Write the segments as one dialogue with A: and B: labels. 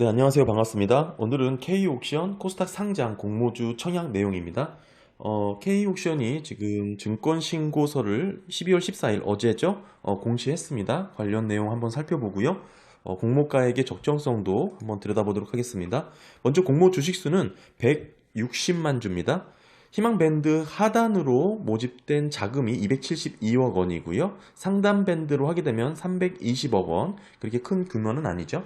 A: 네, 안녕하세요. 반갑습니다. 오늘은 K옥션 코스닥 상장 공모주 청약 내용입니다. 어, K옥션이 지금 증권 신고서를 12월 14일 어제죠? 어, 공시했습니다. 관련 내용 한번 살펴보고요. 어, 공모가액의 적정성도 한번 들여다보도록 하겠습니다. 먼저 공모 주식수는 160만 주입니다. 희망 밴드 하단으로 모집된 자금이 272억 원이고요. 상단 밴드로 하게 되면 320억 원. 그렇게 큰 규모는 아니죠.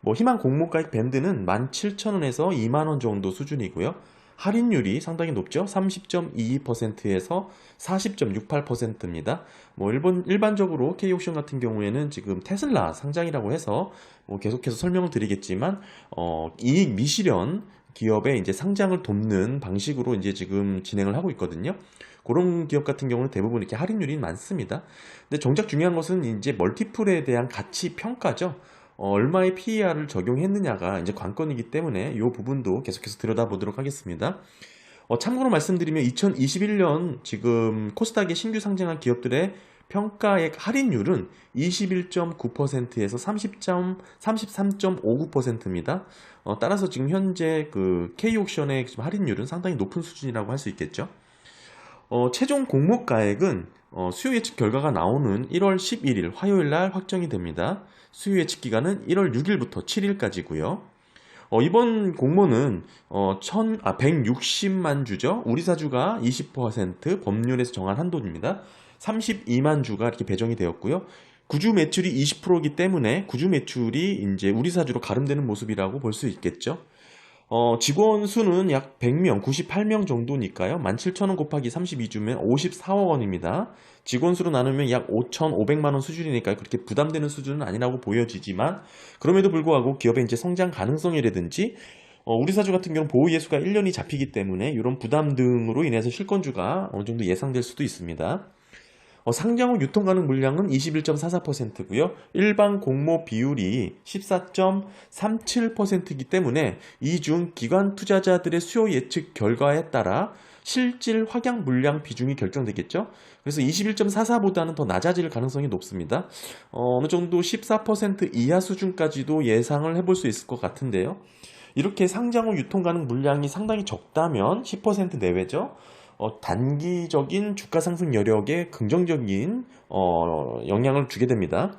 A: 뭐 희망 공모가액 밴드는 17,000원에서 2만원 정도 수준이고요. 할인율이 상당히 높죠. 30.22%에서 40.68%입니다. 뭐 일본 일반적으로 K옥션 같은 경우에는 지금 테슬라 상장이라고 해서 뭐 계속해서 설명을 드리겠지만 어, 이익 미실현 기업의 이제 상장을 돕는 방식으로 이제 지금 진행을 하고 있거든요. 그런 기업 같은 경우는 대부분 이렇게 할인율이 많습니다. 근데 정작 중요한 것은 이제 멀티플에 대한 가치 평가죠. 어, 얼마의 PER을 적용했느냐가 이제 관건이기 때문에 이 부분도 계속해서 들여다보도록 하겠습니다. 어, 참고로 말씀드리면 2021년 지금 코스닥에 신규 상장한 기업들의 평가액 할인율은 21.9%에서 33.59%입니다. 어, 따라서 지금 현재 그 K옥션의 할인율은 상당히 높은 수준이라고 할 수 있겠죠. 어, 최종 공모가액은 어, 수요 예측 결과가 나오는 1월 11일 화요일 날 확정이 됩니다. 수요 예측 기간은 1월 6일부터 7일까지고요. 어, 이번 공모는 어, 1000, 아, 160만 주죠. 우리 사주가 20% 법률에서 정한 한도입니다. 32만 주가 이렇게 배정이 되었고요. 구주 매출이 20%이기 때문에 구주 매출이 이제 우리 사주로 가름되는 모습이라고 볼 수 있겠죠. 어, 직원 수는 약 100명, 98명 정도니까요. 17,000원 곱하기 32주면 54억 원입니다. 직원 수로 나누면 약 5,500만 원 수준이니까 그렇게 부담되는 수준은 아니라고 보여지지만 그럼에도 불구하고 기업의 이제 성장 가능성이라든지 어, 우리 사주 같은 경우는 보호 예수가 1년이 잡히기 때문에 이런 부담 등으로 인해서 실권주가 어느 정도 예상될 수도 있습니다. 어, 상장 후 유통 가능 물량은 21.44%고요. 일반 공모 비율이 14.37%이기 때문에 이 중 기관 투자자들의 수요 예측 결과에 따라 실질 확약 물량 비중이 결정되겠죠. 그래서 21.44보다는 더 낮아질 가능성이 높습니다. 어, 어느 정도 14% 이하 수준까지도 예상을 해볼 수 있을 것 같은데요. 이렇게 상장 후 유통 가능 물량이 상당히 적다면 10% 내외죠. 어, 단기적인 주가 상승 여력에 긍정적인 어, 영향을 주게 됩니다.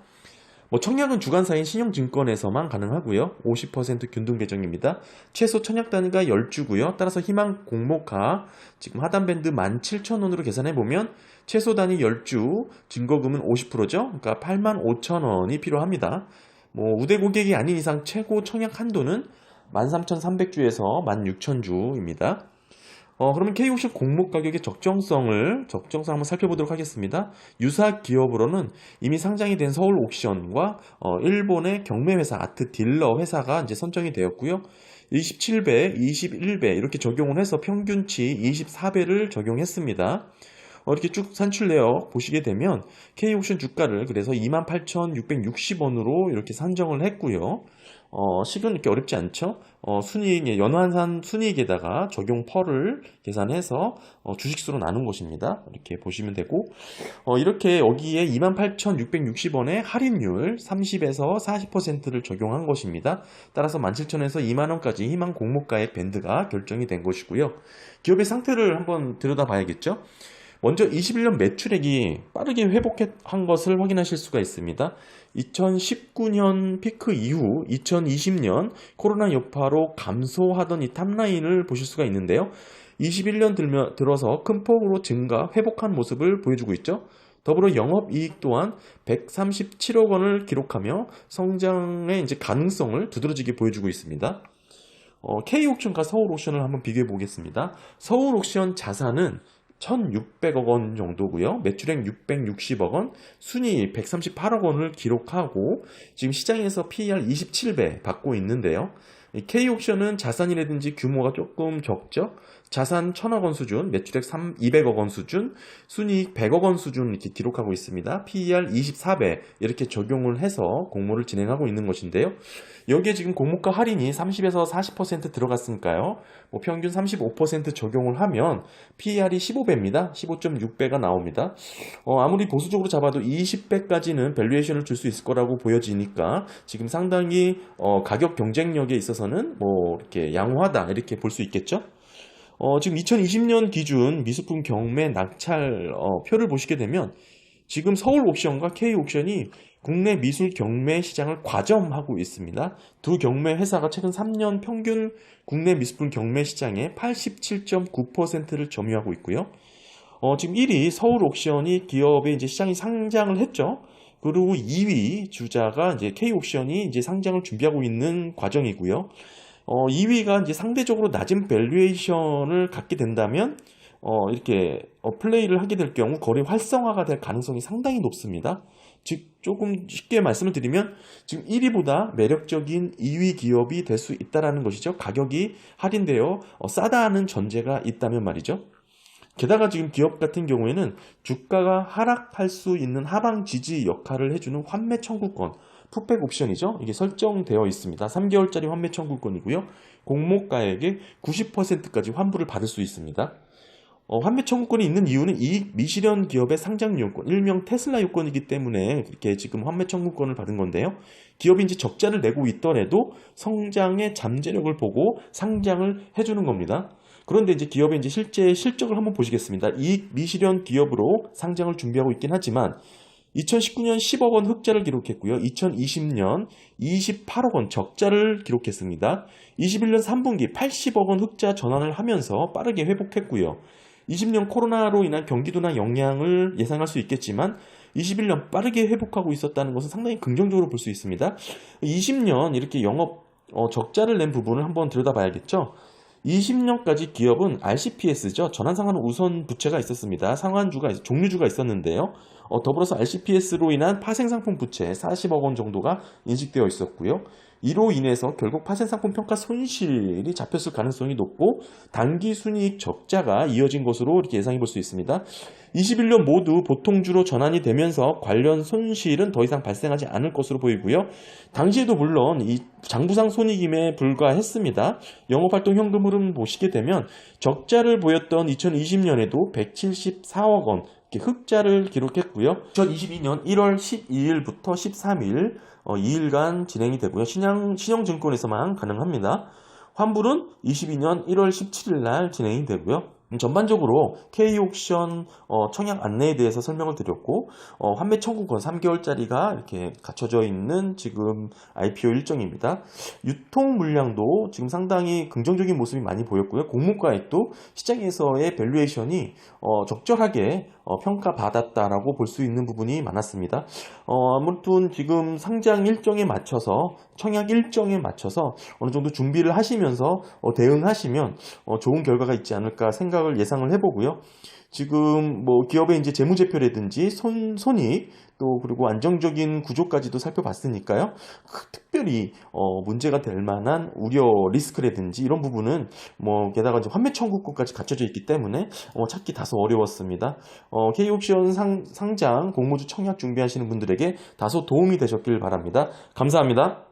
A: 뭐 청약은 주간사인 신용증권에서만 가능하고요. 50% 균등 배정입니다. 최소 청약 단위가 10주고요. 따라서 희망 공모가 지금 하단 밴드 17,000원으로 계산해 보면 최소 단위 10주 증거금은 50%죠. 그러니까 85,000원이 필요합니다. 뭐 우대 고객이 아닌 이상 최고 청약 한도는 13,300주에서 16,000주입니다. 어, 그러면 K옥션 공모 가격의 적정성을 적정성 한번 살펴보도록 하겠습니다. 유사 기업으로는 이미 상장이 된 서울 옥션과 어, 일본의 경매 회사 아트 딜러 회사가 이제 선정이 되었고요. 27배, 21배 이렇게 적용을 해서 평균치 24배를 적용했습니다. 어, 이렇게 쭉 산출내어 보시게 되면 K옥션 주가를 그래서 28,660원으로 이렇게 산정을 했고요. 어, 식은 이렇게 어렵지 않죠? 어, 순이익에, 연환산 순이익에다가 적용 펄을 계산해서 어, 주식수로 나눈 것입니다. 이렇게 보시면 되고, 어, 이렇게 여기에 28,660원의 할인율 30에서 40%를 적용한 것입니다. 따라서 17,000원에서 2만원까지 희망 공모가의 밴드가 결정이 된 것이고요. 기업의 상태를 한번 들여다 봐야겠죠? 먼저 21년 매출액이 빠르게 회복한 것을 확인하실 수가 있습니다. 2019년 피크 이후 2020년 코로나 여파로 감소하던 이 탑라인을 보실 수가 있는데요. 21년 들며, 들어서 큰 폭으로 증가, 회복한 모습을 보여주고 있죠. 더불어 영업이익 또한 137억 원을 기록하며 성장의 이제 가능성을 두드러지게 보여주고 있습니다. 어, K옥션과 서울옥션을 한번 비교해 보겠습니다. 서울옥션 자산은 1,600억 원 정도고요. 매출액 660억 원, 순이익 138억 원을 기록하고 지금 시장에서 PER 27배 받고 있는데요. K옥션은 자산이라든지 규모가 조금 적죠. 자산 1000억 원 수준, 매출액 3, 200억 원 수준, 순이익 100억 원 수준 이렇게 기록하고 있습니다. PER 24배 이렇게 적용을 해서 공모를 진행하고 있는 것인데요. 여기에 지금 공모가 할인이 30에서 40% 들어갔으니까요. 뭐 평균 35% 적용을 하면 PER이 15배입니다. 15.6배가 나옵니다. 어, 아무리 보수적으로 잡아도 20배까지는 밸류에이션을 줄 수 있을 거라고 보여지니까 지금 상당히 어, 가격 경쟁력에 있어서는 뭐 이렇게 양호하다 이렇게 볼 수 있겠죠. 어, 지금 2020년 기준 미술품 경매 낙찰 어, 표를 보시게 되면 지금 서울 옥션과 K 옥션이 국내 미술 경매 시장을 과점하고 있습니다. 두 경매 회사가 최근 3년 평균 국내 미술품 경매 시장의 87.9%를 점유하고 있고요. 어, 지금 1위 서울 옥션이 기업의 이제 시장이 상장을 했죠. 그리고 2위 주자가 이제 K 옥션이 이제 상장을 준비하고 있는 과정이고요. 어, 2위가 이제 상대적으로 낮은 밸류에이션을 갖게 된다면 어, 이렇게 어, 플레이를 하게 될 경우 거래 활성화가 될 가능성이 상당히 높습니다. 즉 조금 쉽게 말씀을 드리면 지금 1위보다 매력적인 2위 기업이 될 수 있다라는 것이죠. 가격이 할인되어 어, 싸다는 전제가 있다면 말이죠. 게다가 지금 기업 같은 경우에는 주가가 하락할 수 있는 하방 지지 역할을 해주는 환매 청구권, 풋백 옵션이죠. 이게 설정되어 있습니다. 3개월짜리 환매 청구권이고요. 공모가액의 90%까지 환불을 받을 수 있습니다. 어, 환매 청구권이 있는 이유는 이익 미실현 기업의 상장 요건, 일명 테슬라 요건이기 때문에 이렇게 지금 환매 청구권을 받은 건데요. 기업이 이제 적자를 내고 있더라도 성장의 잠재력을 보고 상장을 해주는 겁니다. 그런데 이제 기업의 이제 실제 실적을 한번 보시겠습니다. 이익 미실현 기업으로 상장을 준비하고 있긴 하지만 2019년 10억 원 흑자를 기록했고요. 2020년 28억 원 적자를 기록했습니다. 21년 3분기 80억 원 흑자 전환을 하면서 빠르게 회복했고요. 20년 코로나로 인한 경기도나 영향을 예상할 수 있겠지만 21년 빠르게 회복하고 있었다는 것은 상당히 긍정적으로 볼 수 있습니다. 20년 이렇게 영업 어, 적자를 낸 부분을 한번 들여다봐야겠죠. 20년까지 기업은 RCPS죠. 전환상환 우선 부채가 있었습니다. 상환주가 있- 종류주가 있었는데요. 어, 더불어서 RCPS로 인한 파생상품 부채 40억 원 정도가 인식되어 있었고요. 이로 인해서 결국 파생상품 평가 손실이 잡혔을 가능성이 높고 단기 순이익 적자가 이어진 것으로 이렇게 예상해 볼 수 있습니다. 21년 모두 보통주로 전환이 되면서 관련 손실은 더 이상 발생하지 않을 것으로 보이고요. 당시에도 물론 이 장부상 손익임에 불과했습니다. 영업활동 현금 흐름 보시게 되면 적자를 보였던 2020년에도 174억 원 흑자를 기록했고요. 2022년 1월 12일부터 13일 어, 2일간 진행이 되고요. 신양, 신영증권에서만 가능합니다. 환불은 22년 1월 17일 날 진행이 되고요. 음, 전반적으로 K옥션 어, 청약 안내에 대해서 설명을 드렸고 어, 환매 청구권 3개월짜리가 이렇게 갖춰져 있는 지금 IPO 일정입니다. 유통 물량도 지금 상당히 긍정적인 모습이 많이 보였고요. 공모가액도 시장에서의 밸류에이션이 어, 적절하게 어, 평가받았다라고 볼 수 있는 부분이 많았습니다. 어, 아무튼 지금 상장 일정에 맞춰서 청약 일정에 맞춰서 어느 정도 준비를 하시면서 어, 대응하시면 어, 좋은 결과가 있지 않을까 생각을 예상을 해보고요. 지금 뭐 기업의 이제 재무제표라든지 손, 손익 또 그리고 안정적인 구조까지도 살펴봤으니까요. 그 특별히 어, 문제가 될 만한 우려 리스크라든지 이런 부분은 뭐 게다가 이제 환매 청구권까지 갖춰져 있기 때문에 어, 찾기 다소 어려웠습니다. 어, K옥션 상, 상장 공모주 청약 준비하시는 분들에게 다소 도움이 되셨길 바랍니다. 감사합니다.